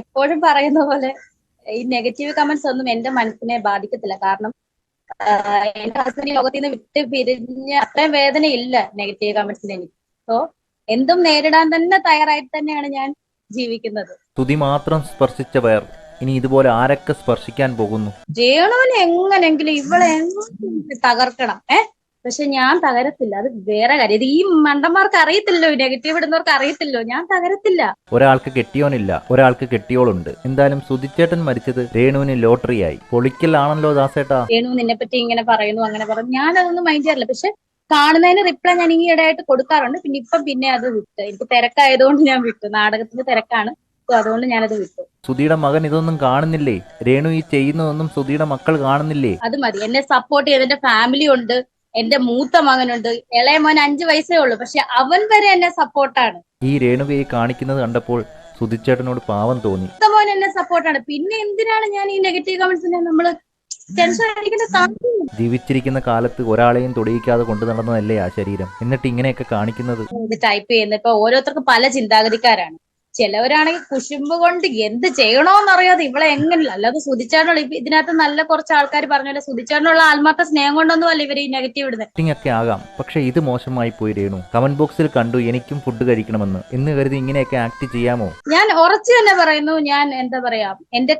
എപ്പോഴും പറയുന്ന പോലെ ഈ നെഗറ്റീവ് കമന്റ്സ് ഒന്നും എന്റെ മനസ്സിനെ ബാധിക്കത്തില്ല. കാരണം എന്റെ ഹസ്ബൻഡ് ലോകത്തിൽ നിന്ന് വിട്ട് പിരിഞ്ഞ് അത്രയും വേദന ഇല്ല നെഗറ്റീവ് കമന്റ്സിന് എനിക്ക്. സോ എന്തും നേരിടാൻ തന്നെ തയ്യാറായിട്ട് തന്നെയാണ് ഞാൻ ജീവിക്കുന്നത്. തുതി മാത്രം സ്പർശിച്ച വയർ ഇനി ഇതുപോലെ ആരൊക്കെ സ്പർശിക്കാൻ പോകുന്നു? ജയണവൻ എങ്ങനെങ്കിലും ഇവളെ തകർക്കണം. ഏ? പക്ഷെ ഞാൻ തകരത്തില്ല. അത് വേറെ കാര്യം. ഇത് ഈ മണ്ടന്മാർക്ക് അറിയത്തില്ലോ നെഗറ്റീവ് ഇടുന്നവർക്ക് അറിയത്തില്ലോ ഞാൻ തകരത്തില്ല. ഒരാൾക്ക് കെട്ടിയോനില്ല ഒരാൾക്ക് കെട്ടിയോളുണ്ട്. എന്തായാലും സുധിച്ചേട്ടൻ മരിച്ചത് രേണുവിന് ലോട്ടറിയായി. പൊളിക്കലാണല്ലോ ദാസേട്ടാ. രേണു നിന്നെ പറ്റി ഇങ്ങനെ പറയുന്നു അങ്ങനെ പറഞ്ഞു ഞാൻ അതൊന്നും മൈൻഡ് ചെയ്യാറില്ല. പക്ഷെ കാണുന്നതിന് റിപ്ലൈ ഞാൻ ഈ ഇടയായിട്ട് കൊടുക്കാറുണ്ട്. പിന്നെ ഇപ്പം പിന്നെ അത് വിട്ടു. എനിക്ക് തിരക്കായതുകൊണ്ട് ഞാൻ വിട്ടു. നാടകത്തിന്റെ തിരക്കാണ്. അതുകൊണ്ട് ഞാനത് വിട്ടു. സുധിയുടെ മകൻ ഇതൊന്നും കാണുന്നില്ലേ? രേണു ഈ ചെയ്യുന്നതൊന്നും സുധിയുടെ മക്കൾ കാണുന്നില്ലേ? അത് മതി. എന്നെ സപ്പോർട്ട് ചെയ്ത് എന്റെ ഫാമിലി ഉണ്ട്. എന്റെ മൂത്ത മകനുണ്ട്. ഇളയ മോൻ അഞ്ചു വയസ്സേ ഉള്ളൂ. പക്ഷെ അവൻ വരെ എന്നെ സപ്പോർട്ടാണ് ഈ രേണുകയെ കാണിക്കുന്നത് കണ്ടപ്പോൾ സുധിച്ചേട്ടനോട് പാവം തോന്നി. മൂത്ത മോൻ എന്നെ സപ്പോർട്ടാണ് പിന്നെ എന്തിനാണ് ഞാൻ ഈ നെഗറ്റീവ് കമന്റ്സിനെ നമ്മൾ ടെൻഷൻ അടിക്കേണ്ട കാര്യം ജീവിച്ചിരിക്കുന്ന കാലത്ത് ഒരാളെയും തൊടിയിക്കാതെ കൊണ്ടു നടന്നതല്ലേ ആ ശരീരം? എന്നിട്ട് ഇങ്ങനെയൊക്കെ കാണിക്കുന്നത്? ഇത് ടൈപ്പ് ചെയ്യുന്ന ഇപ്പൊ ഓരോരുത്തർക്കും പല ചിന്താഗതിക്കാരാണ്. ചിലവരാണെങ്കിൽ കുശുമ്പ് കൊണ്ട് എന്ത് ചെയ്യണോന്നറിയാതെ ഇവളെ എങ്ങനെ അല്ലാതെ സുതിച്ചാനുള്ള ഇതിനകത്ത് നല്ല കുറച്ച് ആൾക്കാർ പറഞ്ഞ സുതിച്ചാനുള്ള ആത്മാർത്ഥ സ്നേഹം കൊണ്ടൊന്നും അല്ല ഇവർ ഈ നെഗറ്റീവ് ഇടുന്നത് ഒക്കെ ആകാം. പക്ഷെ ഇത് മോശമായി പോയി രേണു. കമന്റ് ബോക്സിൽ കണ്ടു എനിക്കും ഫുഡ് കഴിക്കണമെന്ന്. എന്ന് കരുതി ഇങ്ങനെയൊക്കെ ആക്ട് ചെയ്യാമോ? ഞാൻ ഉറച്ചു തന്നെ പറയുന്നു. ഞാൻ എന്താ പറയാ എന്റെ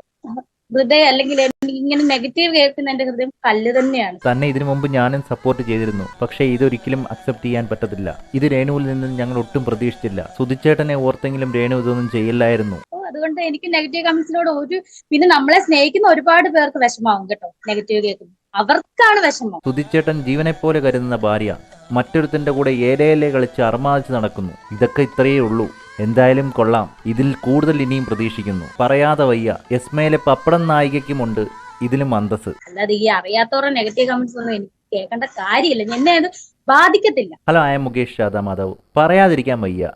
ഹൃദയം അല്ലെങ്കിൽ ഇങ്ങനെ നെഗറ്റീവ് കേൾക്കുന്ന എന്റെ ഹൃദയം കല്ല് തന്നെയാണ്. തന്നെ ഇതിനു മുമ്പ് ഞാനും സപ്പോർട്ട് ചെയ്തിരുന്നു. പക്ഷേ ഇതൊരിക്കലും അക്സെപ്റ്റ് ചെയ്യാൻ പറ്റത്തില്ല. ഇത് രേണുവിൽ നിന്നും ഞങ്ങൾ ഒട്ടും പ്രതീക്ഷിച്ചില്ല. സുധിച്ചേട്ടനെ ഓർത്തെങ്കിലും രേണു ഇതൊന്നും ചെയ്യില്ലായിരുന്നു. അതുകൊണ്ട് എനിക്ക് നെഗറ്റീവ് കമന്റ്സിനോട് ഒരു പിന്നെ നമ്മളെ സ്നേഹിക്കുന്ന ഒരുപാട് പേർക്ക് വിഷമാവും കേട്ടോ നെഗറ്റീവ് കേൾക്കുന്നു അവർക്കാണ് വിഷമം. സുധിച്ചേട്ടൻ ജീവനെ പോലെ കരുതുന്ന ഭാര്യ മറ്റൊരുത്തന്റെ കൂടെ ഏലയിലെ കളിച്ച് അർമാദിച്ച് നടക്കുന്നു. ഇതൊക്കെ ഇത്രയേ ഉള്ളൂ. എന്തായാലും കൊള്ളാം. ഇതിൽ കൂടുതൽ ഇനിയും പ്രതീക്ഷിക്കുന്നു. പറയാതെ വയ്യ. എസ്മയിലെ പപ്പടം നായികയ്ക്കുമുണ്ട്. ഇതിലും അന്തസ് അല്ലാതെ ഈ അറിയാത്തവരുടെ നെഗറ്റീവ് കമന്റ്സ് ഒന്നും എനിക്ക് കേൾക്കേണ്ട കാര്യമില്ല. എന്നെ അത് ബാധിക്കത്തില്ല. ഹലോ ആയ മുകേഷ് രാധാ മാധവ് പറയാതിരിക്കാൻ വയ്യ.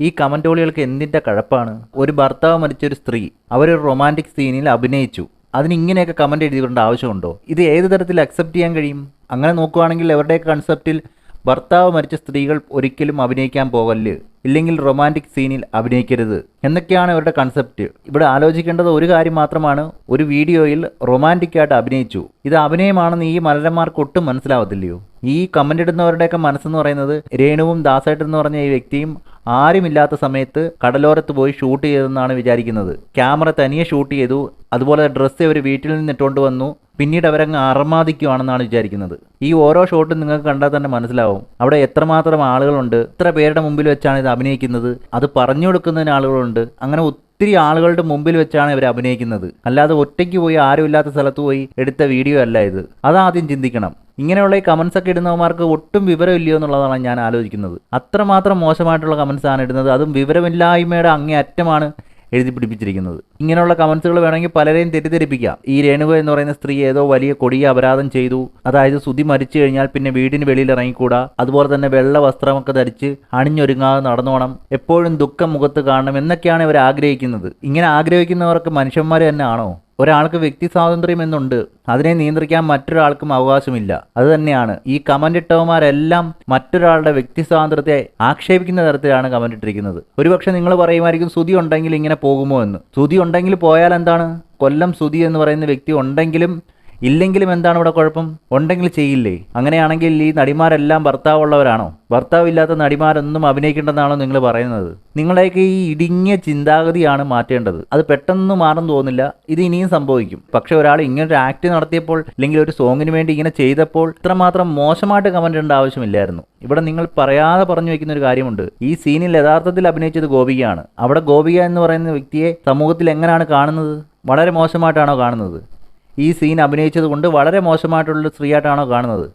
ഈ കമന്റോളികൾക്ക് എന്തിന്റെ കഴപ്പാണ്? ഒരു ഭർത്താവ് മരിച്ച ഒരു സ്ത്രീ. അവരൊരു റൊമാന്റിക് സീനിൽ അഭിനയിച്ചു. അതിന് ഇങ്ങനെയൊക്കെ കമന്റ് എഴുതിക്കൊണ്ട് ആവശ്യമുണ്ടോ? ഇത് ഏത് തരത്തിൽ അക്സെപ്റ്റ് ചെയ്യാൻ കഴിയും? അങ്ങനെ നോക്കുവാണെങ്കിൽ എവരുടെയൊക്കെ കൺസെപ്റ്റിൽ ഭർത്താവ് മരിച്ച സ്ത്രീകൾ ഒരിക്കലും അഭിനയിക്കാൻ പോകല്ല് ഇല്ലെങ്കിൽ റൊമാന്റിക് സീനിൽ അഭിനയിക്കരുത്. എന്നൊക്കെയാണ് ഇവരുടെ കൺസെപ്റ്റ് ഇവിടെ ആലോചിക്കേണ്ടത് ഒരു കാര്യം മാത്രമാണ്. ഒരു വീഡിയോയിൽ റൊമാന്റിക് ആയിട്ട് അഭിനയിച്ചു. ഇത് അഭിനയമാണെന്ന് ഈ മലരന്മാർക്ക് ഒട്ടും മനസ്സിലാവത്തില്ലയോ? ഈ കമന്റ് ഇടുന്നവരുടെയൊക്കെ മനസ്സെന്ന് പറയുന്നത് രേണുവും ദാസേട്ടൻ എന്ന് പറഞ്ഞ ഈ വ്യക്തിയും ആരുമില്ലാത്ത സമയത്ത് കടലോരത്ത് പോയി ഷൂട്ട് ചെയ്തെന്നാണ് വിചാരിക്കുന്നത്. ക്യാമറ തനിയെ ഷൂട്ട് ചെയ്തു. അതുപോലെ ഡ്രസ്സ് അവർ വീട്ടിൽ നിന്ന് ഇട്ടുകൊണ്ട് വന്നു. പിന്നീട് അവരങ്ങ് അർമാദിക്കുവാണെന്നാണ് വിചാരിക്കുന്നത്. ഈ ഓരോ ഷോട്ടും നിങ്ങൾക്ക് കണ്ടാൽ തന്നെ മനസ്സിലാവും. അവിടെ എത്രമാത്രം ആളുകളുണ്ട് എത്ര പേരുടെ മുമ്പിൽ വെച്ചാണ് ഇത് അഭിനയിക്കുന്നത് അത് പറഞ്ഞു കൊടുക്കുന്നതിന് ആളുകളുണ്ട്. അങ്ങനെ ഒത്തിരി ആളുകളുടെ മുമ്പിൽ വെച്ചാണ് ഇവർ അഭിനയിക്കുന്നത്. അല്ലാതെ ഒറ്റയ്ക്ക് പോയി ആരുമില്ലാത്ത സ്ഥലത്ത് പോയി എടുത്ത വീഡിയോ അല്ല ഇത്. അതാദ്യം ചിന്തിക്കണം. ഇങ്ങനെയുള്ള ഈ കമൻസ് ഒക്കെ ഇടുന്നവന്മാർക്ക് ഒട്ടും വിവരമില്ലയോ എന്നുള്ളതാണ് ഞാൻ ആലോചിക്കുന്നത്. അത്രമാത്രം മോശമായിട്ടുള്ള കമൻസ് ആണ് ഇടുന്നത്. അതും വിവരമില്ലായ്മയുടെ അങ്ങേ അറ്റമാണ് എഴുതി പിടിപ്പിച്ചിരിക്കുന്നത്. ഇങ്ങനെയുള്ള കമൻസുകൾ വേണമെങ്കിൽ പലരെയും തെറ്റിദ്ധരിപ്പിക്കാം. ഈ രേണുക എന്ന് പറയുന്ന സ്ത്രീ ഏതോ വലിയ കൊടിയ അപരാധം ചെയ്തു. അതായത് സുതി മരിച്ചു കഴിഞ്ഞാൽ പിന്നെ വീടിന് വെളിയിൽ ഇറങ്ങിക്കൂടാ. അതുപോലെ തന്നെ വെള്ള വസ്ത്രമൊക്കെ ധരിച്ച് അണിഞ്ഞൊരുങ്ങാതെ നടന്നോണം. എപ്പോഴും ദുഃഖം മുഖത്ത് കാണണം എന്നൊക്കെയാണ് ഇവർ ആഗ്രഹിക്കുന്നത്. ഇങ്ങനെ ആഗ്രഹിക്കുന്നവർക്ക് മനുഷ്യന്മാർ തന്നെ ആണോ? ഒരാൾക്ക് വ്യക്തി സ്വാതന്ത്ര്യം എന്നുണ്ട് അതിനെ നിയന്ത്രിക്കാൻ മറ്റൊരാൾക്കും അവകാശമില്ല. അത് തന്നെയാണ്. ഈ കമന്റ് ഇട്ടവന്മാരെല്ലാം മറ്റൊരാളുടെ വ്യക്തി സ്വാതന്ത്ര്യത്തെ ആക്ഷേപിക്കുന്ന തരത്തിലാണ് കമന്റ് ഇട്ടിരിക്കുന്നത്. ഒരുപക്ഷെ നിങ്ങൾ പറയുമായിരിക്കും സ്തുതി ഉണ്ടെങ്കിൽ ഇങ്ങനെ പോകുമോ എന്ന്. സ്തുതി ഉണ്ടെങ്കിൽ പോയാൽ എന്താണ്? കൊല്ലം സ്തുതി എന്ന് പറയുന്ന വ്യക്തി ഉണ്ടെങ്കിലും ഇല്ലെങ്കിലും എന്താണ് ഇവിടെ കുഴപ്പം? ഉണ്ടെങ്കിൽ ചെയ്യില്ലേ? അങ്ങനെയാണെങ്കിൽ ഈ നടിമാരെല്ലാം ഭർത്താവുള്ളവരാണോ? ഭർത്താവില്ലാത്ത നടിമാരൊന്നും അഭിനയിക്കേണ്ടെന്നാണോ നിങ്ങൾ പറയുന്നത്? നിങ്ങളെയൊക്കെ ഈ ഇടുങ്ങിയ ചിന്താഗതിയാണ് മാറ്റേണ്ടത്. അത് പെട്ടെന്ന് മാറും തോന്നില്ല ഇത് ഇനിയും സംഭവിക്കും. പക്ഷെ ഒരാൾ ഇങ്ങനെ ഒരു ആക്ട് നടത്തിയപ്പോൾ അല്ലെങ്കിൽ ഒരു സോങ്ങിന് വേണ്ടി ഇങ്ങനെ ചെയ്തപ്പോൾ ഇത്രമാത്രം മോശമായിട്ട് കമന്റ് ആവശ്യമില്ലായിരുന്നു. ഇവിടെ നിങ്ങൾ പറയാതെ പറഞ്ഞു വെക്കുന്ന ഒരു കാര്യമുണ്ട്. ഈ സീനിൽ യഥാർത്ഥത്തിൽ അഭിനയിച്ചത് ഗോപികയാണ്. അവിടെ ഗോപിക എന്ന് പറയുന്ന വ്യക്തിയെ സമൂഹത്തിൽ എങ്ങനെയാണ് കാണുന്നത്? വളരെ മോശമായിട്ടാണോ കാണുന്നത്? ഈ സീൻ അഭിനയിച്ചത് കൊണ്ട് വളരെ മോശമായിട്ടുള്ള സ്ത്രീയായിട്ടാണോ കാണുന്നത്?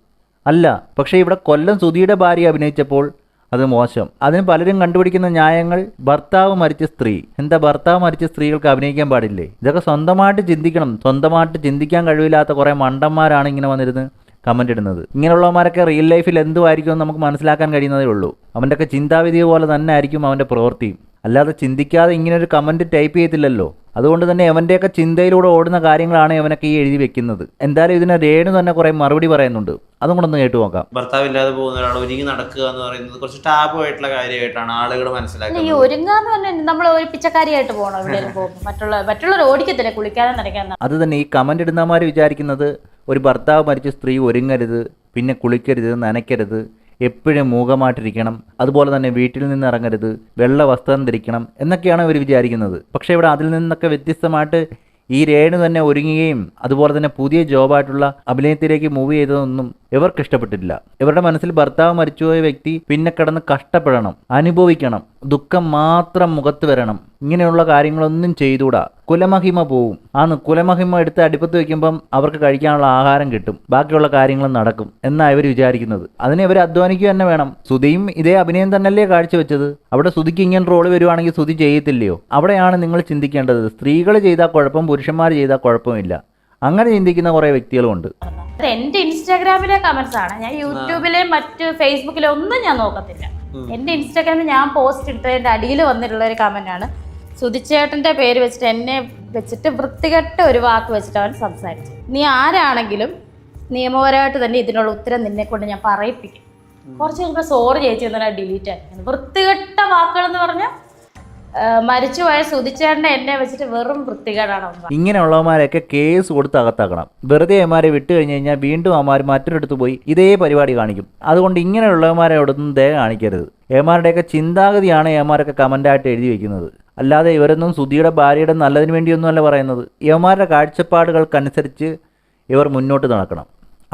അല്ല പക്ഷേ ഇവിടെ കൊല്ലം സുധിയുടെ ഭാര്യ അഭിനയിച്ചപ്പോൾ അത് മോശം. അതിന് പലരും കണ്ടുപിടിക്കുന്ന ന്യായങ്ങൾ ഭർത്താവ് മരിച്ച സ്ത്രീ. എന്താ ഭർത്താവ് മരിച്ച സ്ത്രീകൾക്ക് അഭിനയിക്കാൻ പാടില്ലേ? ഇതൊക്കെ സ്വന്തമായിട്ട് ചിന്തിക്കണം. സ്വന്തമായിട്ട് ചിന്തിക്കാൻ കഴിവില്ലാത്ത കുറേ മണ്ടന്മാരാണ് ഇങ്ങനെ വന്നിരുന്ന് കമന്റ് ഇടുന്നത്. ഇങ്ങനെയുള്ളവന്മാരൊക്കെ റിയൽ ലൈഫിൽ എന്തുമായിരിക്കും നമുക്ക് മനസ്സിലാക്കാൻ കഴിയുന്നതേ ഉള്ളൂ. അവന്റെയൊക്കെ ചിന്താവിധി പോലെ തന്നെ ആയിരിക്കും അവന്റെ പ്രവൃത്തിയും അല്ലാതെ ചിന്തിക്കാതെ ഇങ്ങനെ ഒരു കമന്റ് ടൈപ്പ് ചെയ്തില്ലല്ലോ. അതുകൊണ്ട് തന്നെ അവന്റെയൊക്കെ ചിന്തയിലൂടെ ഓടുന്ന കാര്യങ്ങളാണ് അവനൊക്കെ ഈ എഴുതി വെക്കുന്നത്. എന്തായാലും ഇതിന് രേണു തന്നെ കുറേ മറുപടി പറയുന്നുണ്ട്. അതും കൂടെ ഒന്ന് കേട്ടു നോക്കാം. ഭർത്താവില്ലാതെ പോകുന്ന ഒരാൾ ഒരുങ്ങി നടക്കുക എന്ന് പറയുന്നത് കുറച്ച് ടാബു ആയിട്ടുള്ള കാര്യമായിട്ടാണ് ആളുകൾ മനസ്സിലാക്കുന്നത്. ഈ മനസ്സിലാക്കുന്നത് ഒരുങ്ങാന്ന് പറഞ്ഞാൽ നമ്മൾ ഒരു പിച്ചക്കാരിയായിട്ട് പോകണം എവിടെയെങ്കിലും പോകുമ്പോൾ മറ്റുള്ള മറ്റുള്ളവർ ഓടിക്കത്തില്ല? കുളിക്കാതെ നടക്കാൻ അത് തന്നെ ഈ കമന്റ് ഇടുന്നമാർ വിചാരിക്കുന്നത് ഒരു ഭർത്താവ് മരിച്ച സ്ത്രീ ഒരുങ്ങരുത് പിന്നെ കുളിക്കരുത് നനയ്ക്കരുത് എപ്പോഴും മൂകമായിട്ടിരിക്കണം. അതുപോലെ തന്നെ വീട്ടിൽ നിന്ന് ഇറങ്ങരുത്. വെള്ള വസ്ത്രം ധരിക്കണം എന്നൊക്കെയാണ് ഇവർ വിചാരിക്കുന്നത്. പക്ഷേ ഇവിടെ അതിൽ നിന്നൊക്കെ വ്യത്യസ്തമായിട്ട് ഈ രേണു തന്നെ ഒരുങ്ങുകയും അതുപോലെ തന്നെ പുതിയ ജോബായിട്ടുള്ള അഭിനയത്തിലേക്ക് മൂവ് ചെയ്തതൊന്നും ഇവർക്ക് ഇഷ്ടപ്പെട്ടിട്ടില്ല ഇവരുടെ മനസ്സിൽ ഭർത്താവ് മരിച്ചുപോയ വ്യക്തി പിന്നെ കിടന്ന് കഷ്ടപ്പെടണം അനുഭവിക്കണം ദുഃഖം മാത്രം മുഖത്ത് വരണം. ഇങ്ങനെയുള്ള കാര്യങ്ങളൊന്നും ചെയ്തുകൂടാ. കുലമഹിമ പോവും. ആന്ന് കുലമഹിമ എടുത്ത് അടുപ്പത്ത് വെക്കുമ്പം അവർക്ക് കഴിക്കാനുള്ള ആഹാരം കിട്ടും. ബാക്കിയുള്ള കാര്യങ്ങൾ നടക്കും എന്നാ ഇവർ വിചാരിക്കുന്നത്. അതിനെ ഇവർ അധ്വാനിക്കുക തന്നെ വേണം. സുതിയും ഇതേ അഭിനയം തന്നെയല്ലേ കാഴ്ചവെച്ചത്? അവിടെ സുതിക്ക് ഇങ്ങനെ റോൾ വരുവാണെങ്കിൽ സുതി ചെയ്യത്തില്ലയോ? അവിടെയാണ് നിങ്ങൾ ചിന്തിക്കേണ്ടത്. സ്ത്രീകൾ ചെയ്താൽ കുഴപ്പം പുരുഷന്മാർ ചെയ്താൽ കുഴപ്പമില്ല. അങ്ങനെ ചിന്തിക്കുന്ന കുറേ വ്യക്തികളുമുണ്ട്. അത് എന്റെ ഇൻസ്റ്റാഗ്രാമിലെ കമന്റ്സ് ആണ്. ഞാൻ യൂട്യൂബിലെ മറ്റ് ഫേസ്ബുക്കിലെ ഒന്നും ഞാൻ നോക്കത്തില്ല. എന്റെ ഇൻസ്റ്റാഗ്രാമിൽ ഞാൻ പോസ്റ്റ് ഇട്ടതിന്റെ അടിയിൽ വന്നിട്ടുള്ള ഒരു കമന്റ് ആണ്. സുതിച്ചേട്ടന്റെ പേര് വെച്ചിട്ട് എന്നെ വെച്ചിട്ട് വൃത്തികെട്ട ഒരു വാക്ക് വെച്ചിട്ട് അവൻ സംസാരിച്ചു. നീ ആരാണെങ്കിലും നിയമപരമായിട്ട് തന്നെ ഇതിനുള്ള ഉത്തരം നിന്നെ കൊണ്ട് ഞാൻ പറയിപ്പിക്കും. കുറച്ച് കഴിഞ്ഞപ്പോൾ സോറി ചേച്ചി എന്നാൽ ഡിലീറ്റ് ആയിരിക്കും വൃത്തികെട്ട വാക്കുകൾ എന്ന് പറഞ്ഞാൽ മരിച്ചുപോയ സുധിച്ചേട്ടനെ എന്നെ വെച്ചിട്ട് വെറും വൃത്തികേടാണ് ഇങ്ങനെയുള്ളവന്മാരെയൊക്കെ കേസ് കൊടുത്ത് അകത്താക്കണം. വെറുതെ അമാരെ വിട്ടു കഴിഞ്ഞു കഴിഞ്ഞാൽ വീണ്ടും അമാർ മറ്റൊരിടത്ത് പോയി ഇതേ പരിപാടി കാണിക്കും. അതുകൊണ്ട് ഇങ്ങനെയുള്ളവന്മാരെ അവിടുന്ന് ദയ കാണിക്കരുത്. ഏമാരുടെയൊക്കെ ചിന്താഗതിയാണ് ഏമാരൊക്കെ കമന്റായിട്ട് എഴുതി വെക്കുന്നത്. അല്ലാതെ ഇവരൊന്നും സുധിയുടെ ഭാര്യയുടെ നല്ലതിന് വേണ്ടിയൊന്നുമല്ല പറയുന്നത്. യവന്മാരുടെ കാഴ്ചപ്പാടുകൾക്കനുസരിച്ച് ഇവർ മുന്നോട്ട് നടക്കണം.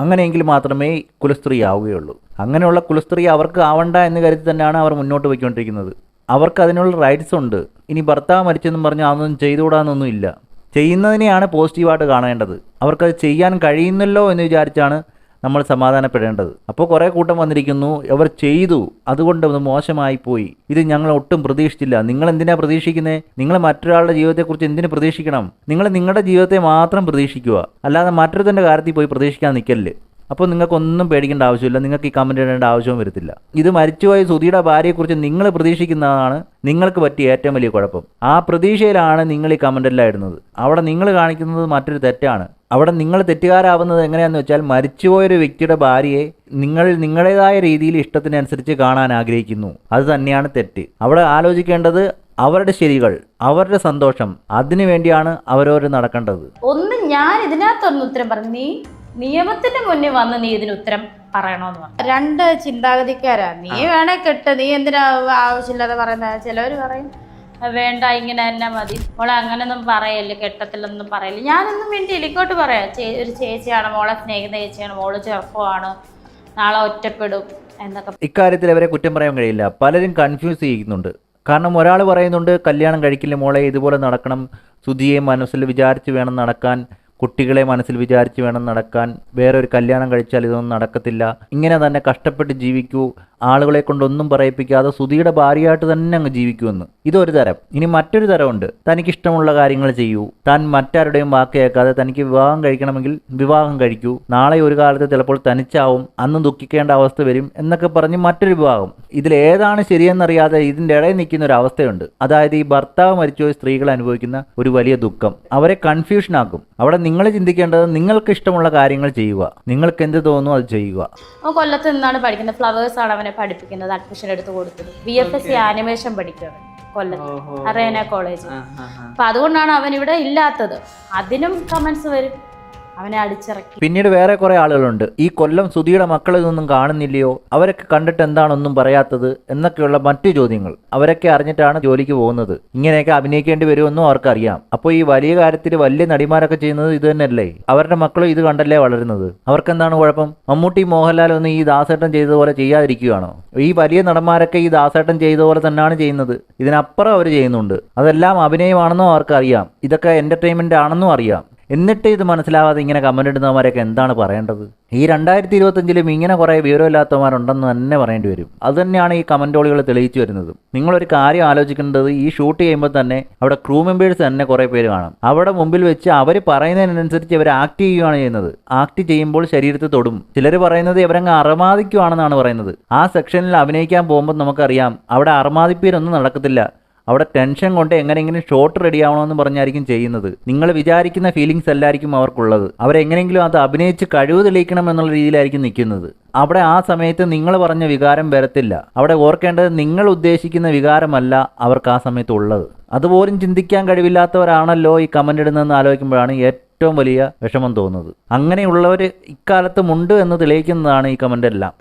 അങ്ങനെയെങ്കിൽ മാത്രമേ കുലസ്ത്രീ ആവുകയുള്ളൂ. അങ്ങനെയുള്ള കുലസ്ത്രീ അവർക്ക് ആവണ്ട എന്ന് കരുതി തന്നെയാണ് അവർ മുന്നോട്ട് പോയിക്കൊണ്ടിരിക്കുന്നത്. അവർക്ക് അതിനുള്ള റൈറ്റ്സ് ഉണ്ട്. ഇനി ഭർത്താവ് മരിച്ചെന്നും പറഞ്ഞ് അതൊന്നും ചെയ്തുകൂടാന്നൊന്നും ഇല്ല. ചെയ്യുന്നതിനെയാണ് പോസിറ്റീവായിട്ട് കാണേണ്ടത്. അവർക്കത് ചെയ്യാൻ കഴിയുന്നല്ലോ എന്ന് വിചാരിച്ചാണ് നമ്മൾ സമാധാനപ്പെടേണ്ടത്. അപ്പോൾ കുറേ കൂട്ടം വന്നിരിക്കുന്നു. അവർ ചെയ്തു. അതുകൊണ്ട് അത് മോശമായി പോയി ഇത് ഞങ്ങൾ ഒട്ടും പ്രതീക്ഷിച്ചില്ല. നിങ്ങൾ എന്തിനാ പ്രതീക്ഷിക്കുന്നത് നിങ്ങൾ മറ്റൊരാളുടെ ജീവിതത്തെക്കുറിച്ച് എന്തിനു പ്രതീക്ഷിക്കണം? നിങ്ങൾ നിങ്ങളുടെ ജീവിതത്തെ മാത്രം പ്രതീക്ഷിക്കുക. അല്ലാതെ മറ്റൊരുത്തന്റെ കാര്യത്തിൽ പോയി പ്രതീക്ഷിക്കാൻ നിൽക്കല്ലേ. അപ്പോൾ നിങ്ങൾക്കൊന്നും പേടിക്കേണ്ട ആവശ്യമില്ല. നിങ്ങൾക്ക് ഈ കമന്റ് ഇടേണ്ട ആവശ്യവും വരത്തില്ല. ഇത് മരിച്ചുപോയ സുധിയുടെ ഭാര്യയെക്കുറിച്ച് നിങ്ങൾ പ്രതീക്ഷിക്കുന്നതാണ് നിങ്ങൾക്ക് പറ്റിയ ഏറ്റവും വലിയ കുഴപ്പം. ആ പ്രതീക്ഷയിലാണ് നിങ്ങൾ ഈ കമന്റെല്ലാം ഇടുന്നത്. അവിടെ നിങ്ങൾ കാണിക്കുന്നത് മറ്റൊരു തെറ്റാണ്. അവിടെ നിങ്ങൾ തെറ്റുകാരാവുന്നത് എങ്ങനെയാണെന്ന് വെച്ചാൽ മരിച്ചുപോയൊരു വ്യക്തിയുടെ ഭാര്യയെ നിങ്ങൾ നിങ്ങളുടേതായ രീതിയിൽ ഇഷ്ടത്തിനനുസരിച്ച് കാണാൻ ആഗ്രഹിക്കുന്നു. അത് തന്നെയാണ് തെറ്റ്. അവിടെ ആലോചിക്കേണ്ടത് അവരുടെ ശരികൾ അവരുടെ സന്തോഷം അതിനു വേണ്ടിയാണ് അവരവർ നടക്കേണ്ടത്. ഒന്ന് ഞാൻ ഇതിനകത്തൊന്ന് ഉത്തരം പറഞ്ഞു. നീ നിയമത്തിന്റെ മുന്നിൽ വന്ന് നീ ഇതിന് ഉത്തരം പറയണോന്ന് പറഞ്ഞു. രണ്ട് ചിന്താഗതിക്കാരാ. നീ വേണേ കെട്ട്. നീ എന്തിനാ ആവശ്യമില്ലാതെ പറയുന്ന? ചിലവർ പറയും. വേണ്ട ഇങ്ങനെ തന്നെ മതി. മോളെ അങ്ങനൊന്നും പറയല്ലേ കെട്ടത്തിലൊന്നും പറയല്ലേ. ഞാനൊന്നും വേണ്ടി ഇങ്ങോട്ട് പറയാം. ചേ- ഒരു ചേച്ചിയാണ് മോളെ സ്നേഹിത ചേച്ചിയാണ് മോൾ ചെറുപ്പമാണ്. നാളെ ഒറ്റപ്പെടും എന്നൊക്കെ. ഇക്കാര്യത്തിൽ അവരെ കുറ്റം പറയാൻ കഴിയില്ല. പലരും കൺഫ്യൂസ് ചെയ്യുന്നുണ്ട്. കാരണം ഒരാൾ പറയുന്നുണ്ട് കല്യാണം കഴിക്കില്ല മോളെ ഇതുപോലെ നടക്കണം. സുധിയെ മനസ്സിൽ വിചാരിച്ച് വേണം നടക്കാൻ. കുട്ടികളെ മനസ്സിൽ വിചാരിച്ച് വേണം നടക്കാൻ. വേറെ ഒരു കല്യാണം കഴിച്ചാൽ ഇതൊന്നും നടക്കത്തില്ല. ഇങ്ങനെ തന്നെ കഷ്ടപ്പെട്ട് ജീവിക്കൂ. ആളുകളെ കൊണ്ടൊന്നും പറയിപ്പിക്കാതെ സുധിയുടെ ഭാര്യയായിട്ട് തന്നെ അങ്ങ് ജീവിക്കുമെന്ന്. ഇതൊരു തരം. ഇനി മറ്റൊരു തരമുണ്ട്. തനിക്കിഷ്ടമുള്ള കാര്യങ്ങൾ ചെയ്യൂ. താൻ മറ്റാരുടെയും വാക്ക് കേൾക്കാതെ തനിക്ക് വിവാഹം കഴിക്കണമെങ്കിൽ വിവാഹം കഴിക്കൂ. നാളെ ഒരു കാലത്ത് ചിലപ്പോൾ തനിച്ചാവും. അന്ന് ദുഃഖിക്കേണ്ട അവസ്ഥ വരും എന്നൊക്കെ പറഞ്ഞ് മറ്റൊരു വിവാഹം. ഇതിൽ ഏതാണ് ശരിയെന്നറിയാതെ ഇതിന്റെ ഇടയിൽ നിൽക്കുന്ന ഒരു അവസ്ഥയുണ്ട്. അതായത് ഈ ഭർത്താവ് മരിച്ചുപോയ സ്ത്രീകൾ അനുഭവിക്കുന്ന ഒരു വലിയ ദുഃഖം. അവരെ കൺഫ്യൂഷൻ ആക്കും. അവിടെ നിങ്ങൾ ചിന്തിക്കേണ്ടത് നിങ്ങൾക്ക് ഇഷ്ടമുള്ള കാര്യങ്ങൾ ചെയ്യുക. നിങ്ങൾക്ക് എന്ത് തോന്നുന്നു അത് ചെയ്യുക. അവൻ കൊല്ലത്ത് നിന്നാണ് പഠിക്കുന്നത്. ഫ്ലവേഴ്സ് ആണ് അവനെ പഠിപ്പിക്കുന്നത് അഡ്മിഷൻ എടുത്ത് കൊടുത്തത്. B F S C animation പഠിക്കുക അവൻ കൊല്ലത്ത് അറേന കോളേജ് അപ്പൊ അതുകൊണ്ടാണ് അവൻ ഇവിടെ ഇല്ലാത്തത്. അതിനും കമന്റ്സ് വരും. അവനെ അടിച്ചിറക്കി. പിന്നീട് വേറെ കുറെ ആളുകളുണ്ട്. ഈ കൊല്ലം സുധിയുടെ മക്കൾ ഇതൊന്നും കാണുന്നില്ലയോ? അവരൊക്കെ കണ്ടിട്ട് എന്താണൊന്നും പറയാത്തത്? എന്നൊക്കെയുള്ള മറ്റു ചോദ്യങ്ങൾ. അവരൊക്കെ അറിഞ്ഞിട്ടാണ് ജോലിക്ക് പോകുന്നത്. ഇങ്ങനെയൊക്കെ അഭിനയിക്കേണ്ടി വരുമെന്നും അവർക്കറിയാം. അപ്പോൾ ഈ വലിയ കാര്യത്തിൽ വലിയ നടിമാരൊക്കെ ചെയ്യുന്നത് ഇത് തന്നെയല്ലേ? അവരുടെ മക്കളും ഇത് കണ്ടല്ലേ വളരുന്നത്? അവർക്കെന്താണ് കുഴപ്പം? മമ്മൂട്ടി മോഹൻലാൽ ഒന്നും ഈ ദാസേട്ടൻ ചെയ്തതുപോലെ ചെയ്യാതിരിക്കുകയാണോ? ഈ വലിയ നടന്മാരൊക്കെ ഈ ദാസേട്ടൻ ചെയ്ത പോലെ തന്നെയാണ് ചെയ്യുന്നത്. ഇതിനപ്പുറം അവർ ചെയ്യുന്നുണ്ട്. അതെല്ലാം അഭിനയമാണെന്നും അവർക്കറിയാം. ഇതൊക്കെ എന്റർടൈൻമെന്റ് ആണെന്നും അറിയാം. എന്നിട്ട് ഇത് മനസ്സിലാവാതെ ഇങ്ങനെ കമന്റ് ഇടുന്നവന്മാരൊക്കെ എന്താണ് പറയേണ്ടത്? ഈ രണ്ടായിരത്തി ഇരുപത്തഞ്ചിലും ഇങ്ങനെ കുറേ വിവരമില്ലാത്തവന്മാരുണ്ടെന്ന് തന്നെ പറയേണ്ടി വരും. അത് തന്നെയാണ് ഈ കമന്റോളികൾ തെളിയിച്ചു വരുന്നത്. നിങ്ങളൊരു കാര്യം ആലോചിക്കേണ്ടത് ഈ ഷൂട്ട് ചെയ്യുമ്പോൾ തന്നെ അവിടെ ക്രൂ മെമ്പേഴ്സ് തന്നെ കുറേ പേര് കാണും. അവിടെ മുമ്പിൽ വെച്ച് അവർ പറയുന്നതിനനുസരിച്ച് അവർ ആക്ട് ചെയ്യുകയാണ് ചെയ്യുന്നത്. ആക്ട് ചെയ്യുമ്പോൾ ശരീരത്തിൽ തൊടും. ചിലർ പറയുന്നത് ഇവരങ്ങ് അറമാദിക്കുവാണെന്നാണ് പറയുന്നത്. ആ സെക്ഷനിൽ അഭിനയിക്കാൻ പോകുമ്പോൾ നമുക്കറിയാം അവിടെ അറമാദിപ്പീരൊന്നും നടക്കത്തില്ല. അവിടെ ടെൻഷൻ കൊണ്ട് എങ്ങനെയെങ്കിലും ഷോട്ട് റെഡി ആവണമെന്ന് പറഞ്ഞായിരിക്കും ചെയ്യുന്നത്. നിങ്ങൾ വിചാരിക്കുന്ന ഫീലിംഗ്സ് അല്ലായിരിക്കും അവർക്കുള്ളത്. അവരെങ്ങനെയെങ്കിലും അത് അഭിനയിച്ച് കഴിവ് തെളിയിക്കണം എന്നുള്ള രീതിയിലായിരിക്കും നിൽക്കുന്നത്. അവിടെ ആ സമയത്ത് നിങ്ങൾ പറഞ്ഞ വികാരം വരത്തില്ല. അവിടെ ഓർക്കേണ്ടത് നിങ്ങൾ ഉദ്ദേശിക്കുന്ന വികാരമല്ല അവർക്ക് ആ സമയത്ത് ഉള്ളത്. അതുപോലും ചിന്തിക്കാൻ കഴിവില്ലാത്തവരാണല്ലോ ഈ കമന്റ് ഇടുന്നതെന്ന് ആലോചിക്കുമ്പോഴാണ് ഏറ്റവും വലിയ വിഷമം തോന്നുന്നത്. അങ്ങനെയുള്ളവർ ഇക്കാലത്തുമുണ്ട് എന്ന് തെളിയിക്കുന്നതാണ് ഈ കമന്റ് എല്ലാം.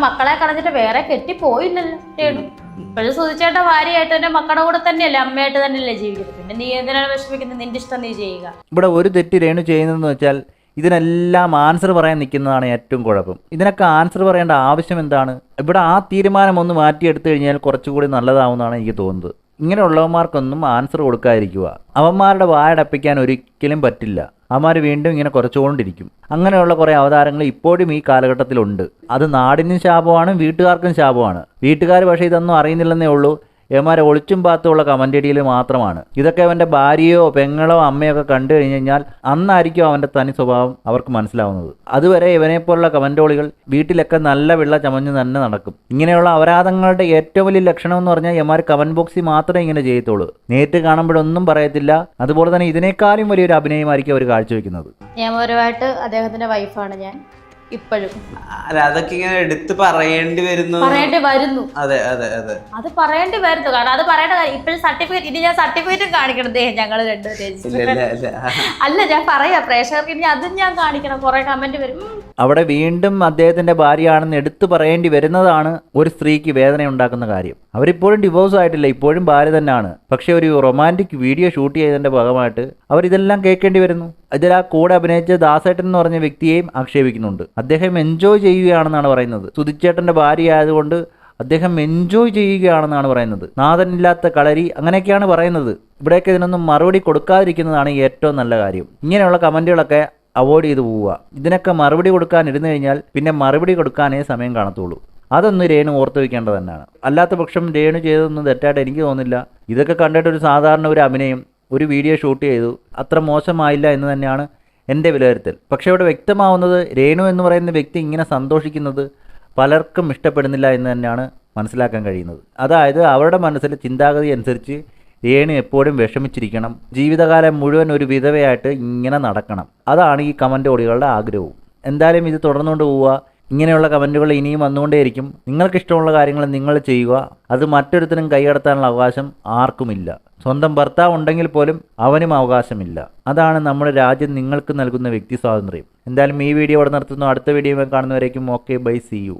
മക്കളെ കളഞ്ഞിട്ട് വേറെ കെട്ടിപ്പോയില്ലല്ലോ രേണു ഇപ്പോഴും സുധിച്ചേട്ട ഭാര്യയായിട്ട് തന്നെ മക്കളുടെ കൂടെ തന്നെയല്ലേ അമ്മയായിട്ട് തന്നെയല്ലേ ജീവിക്കുന്നത്? പിന്നെ നീ എന്തിനാണ് വിഷമിക്കുന്നത്? നിന്റെ ഇഷ്ടം നീ ചെയ്യുക. ഇവിടെ ഒരു തെറ്റ് രേണു ചെയ്യുന്നതെന്ന് വെച്ചാൽ ഇതിനെല്ലാം ആൻസർ പറയാൻ നിൽക്കുന്നതാണ് ഏറ്റവും കുഴപ്പം. ഇതിനൊക്കെ ആൻസർ പറയേണ്ട ആവശ്യം എന്താണ്? ഇവിടെ ആ തീരുമാനം ഒന്ന് മാറ്റിയെടുത്തു കഴിഞ്ഞാൽ കുറച്ചുകൂടി നല്ലതാവുമെന്നാണ് എനിക്ക് തോന്നുന്നത്. ഇങ്ങനെയുള്ളവന്മാർക്കൊന്നും ആൻസർ കൊടുക്കാതിരിക്കുക. അവന്മാരുടെ വായടപ്പിക്കാൻ ഒരിക്കലും പറ്റില്ല. അവന്മാർ വീണ്ടും ഇങ്ങനെ കുറച്ചുകൊണ്ടിരിക്കും. അങ്ങനെയുള്ള കുറേ അവതാരങ്ങൾ ഇപ്പോഴും ഈ കാലഘട്ടത്തിലുണ്ട്. അത് നാടിനും ശാപമാണ് വീട്ടുകാർക്കും ശാപമാണ്. വീട്ടുകാർ പക്ഷേ ഇതൊന്നും അറിയുന്നില്ലെന്നേ ഉള്ളൂ. യമാരെ ഒളിച്ചും പാത്തുമുള്ള കമന്റ് അടിയിൽ മാത്രമാണ്. ഇതൊക്കെ അവന്റെ ഭാര്യയോ പെങ്ങളോ അമ്മയോ ഒക്കെ കണ്ടു കഴിഞ്ഞ് കഴിഞ്ഞാൽ അന്നായിരിക്കും അവന്റെ തനി സ്വഭാവം അവർക്ക് മനസ്സിലാവുന്നത്. അതുവരെ ഇവനെപ്പോലുള്ള കമന്റോളികൾ വീട്ടിലൊക്കെ നല്ല വെള്ള ചമഞ്ഞ് തന്നെ നടക്കും. ഇങ്ങനെയുള്ള അപരാധങ്ങളുടെ ഏറ്റവും വലിയ ലക്ഷണം എന്ന് പറഞ്ഞാൽ യമാർ കമന്റ് ബോക്സിൽ മാത്രമേ ഇങ്ങനെ ചെയ്യത്തുള്ളൂ. നേരിട്ട് കാണുമ്പോഴൊന്നും പറയത്തില്ല. അതുപോലെ തന്നെ ഇതിനേക്കാളും വലിയൊരു അഭിനയമായിരിക്കും അവർ കാഴ്ചവെക്കുന്നത്. നിയമപരമായിട്ട് അദ്ദേഹത്തിന്റെ വൈഫാണ് ഞാൻ. ഇപ്പോഴും. അല്ല അതൊക്കെ ഇങ്ങനെ എടുത്ത് പറയേണ്ടി വരുന്നു. പറയേണ്ടി വരുന്നു. അതെ അതെ അതെ. അത് പറയേണ്ടി വരുന്നു. കാരണം അത് പറയേണ്ട കാര്യം ഇപ്പോഴും സർട്ടിഫിക്കറ്റ് ഇനി ഞാൻ സർട്ടിഫിക്കറ്റും കാണിക്കണം. ദേ ഞങ്ങൾ രണ്ടുപേരും അല്ല ഞാൻ പറയാ. പ്രേക്ഷകർക്ക് ഇനി അതും ഞാൻ കാണിക്കണം. കുറെ കമന്റ് വരും. അവിടെ വീണ്ടും അദ്ദേഹത്തിന്റെ ഭാര്യയാണെന്ന് എടുത്തു പറയേണ്ടി വരുന്നതാണ് ഒരു സ്ത്രീക്ക് വേദന ഉണ്ടാക്കുന്ന കാര്യം. അവരിപ്പോഴും ഡിവോഴ്സ് ആയിട്ടില്ല. ഇപ്പോഴും ഭാര്യ തന്നെയാണ്. പക്ഷെ ഒരു റൊമാന്റിക് വീഡിയോ ഷൂട്ട് ചെയ്തതിന്റെ ഭാഗമായിട്ട് അവർ ഇതെല്ലാം കേൾക്കേണ്ടി വരുന്നു. ഇതിൽ ആ കൂടെ അഭിനയിച്ച ദാസേട്ടൻ എന്ന് പറഞ്ഞ വ്യക്തിയെയും ആക്ഷേപിക്കുന്നുണ്ട്. അദ്ദേഹം എൻജോയ് ചെയ്യുകയാണെന്നാണ് പറയുന്നത്. സുധിച്ചേട്ടന്റെ ഭാര്യ ആയതുകൊണ്ട് അദ്ദേഹം എൻജോയ് ചെയ്യുകയാണെന്നാണ് പറയുന്നത്. നാഥനില്ലാത്ത കളരി അങ്ങനെയൊക്കെയാണ് പറയുന്നത്. ഇവിടെയൊക്കെ ഇതിനൊന്നും മറുപടി കൊടുക്കാതിരിക്കുന്നതാണ് ഏറ്റവും നല്ല കാര്യം. ഇങ്ങനെയുള്ള കമന്റുകളൊക്കെ അവോയ്ഡ് ചെയ്തു പോവുക. ഇതിനൊക്കെ മറുപടി കൊടുക്കാൻ ഇരുന്നു കഴിഞ്ഞാൽ പിന്നെ മറുപടി കൊടുക്കാനേ സമയം കാണത്തുള്ളൂ. അതൊന്ന് രേണു ഓർത്തു വെക്കേണ്ടത് തന്നെയാണ്. അല്ലാത്ത പക്ഷം രേണു ചെയ്തതൊന്നും തെറ്റായിട്ട് എനിക്ക് തോന്നുന്നില്ല. ഇതൊക്കെ കണ്ടിട്ട് ഒരു സാധാരണ ഒരു അഭിനയം ഒരു വീഡിയോ ഷൂട്ട് ചെയ്തു. അത്ര മോശമായില്ല എന്ന് തന്നെയാണ് എന്റെ വിലയിരുത്തൽ. പക്ഷേ ഇവിടെ വ്യക്തമാവുന്നത് രേണു എന്ന് പറയുന്ന വ്യക്തി ഇങ്ങനെ സന്തോഷിക്കുന്നത് പലർക്കും ഇഷ്ടപ്പെടുന്നില്ല എന്ന് തന്നെയാണ് മനസ്സിലാക്കാൻ കഴിയുന്നത്. അതായത് അവരുടെ മനസ്സിലെ ചിന്താഗതി അനുസരിച്ച് രേണു എപ്പോഴും വിഷമിച്ചിരിക്കണം. ജീവിതകാലം മുഴുവൻ ഒരു വിധവയായിട്ട് ഇങ്ങനെ നടക്കണം. അതാണ് ഈ കമന്റ് ഓടികളുടെ ആഗ്രഹവും. എന്തായാലും ഇത് തുടർന്നുകൊണ്ട് പോവുക. ഇങ്ങനെയുള്ള കമന്റുകൾ ഇനിയും വന്നുകൊണ്ടേയിരിക്കും. നിങ്ങൾക്ക് ഇഷ്ടമുള്ള കാര്യങ്ങൾ നിങ്ങൾ ചെയ്യുക. അത് മറ്റൊരുത്തരും കൈകടത്താനുള്ള അവകാശം ആർക്കുമില്ല. സ്വന്തം ഭർത്താവ് ഉണ്ടെങ്കിൽ പോലും അവനും അവകാശമില്ല. അതാണ് നമ്മുടെ രാജ്യം നിങ്ങൾക്ക് നൽകുന്ന വ്യക്തി സ്വാതന്ത്ര്യം. എന്തായാലും ഈ വീഡിയോ ഇവിടെ നിർത്തുന്നു. അടുത്ത വീഡിയോ കാണുന്നവരേക്കും ഓക്കെ ബൈ സി യു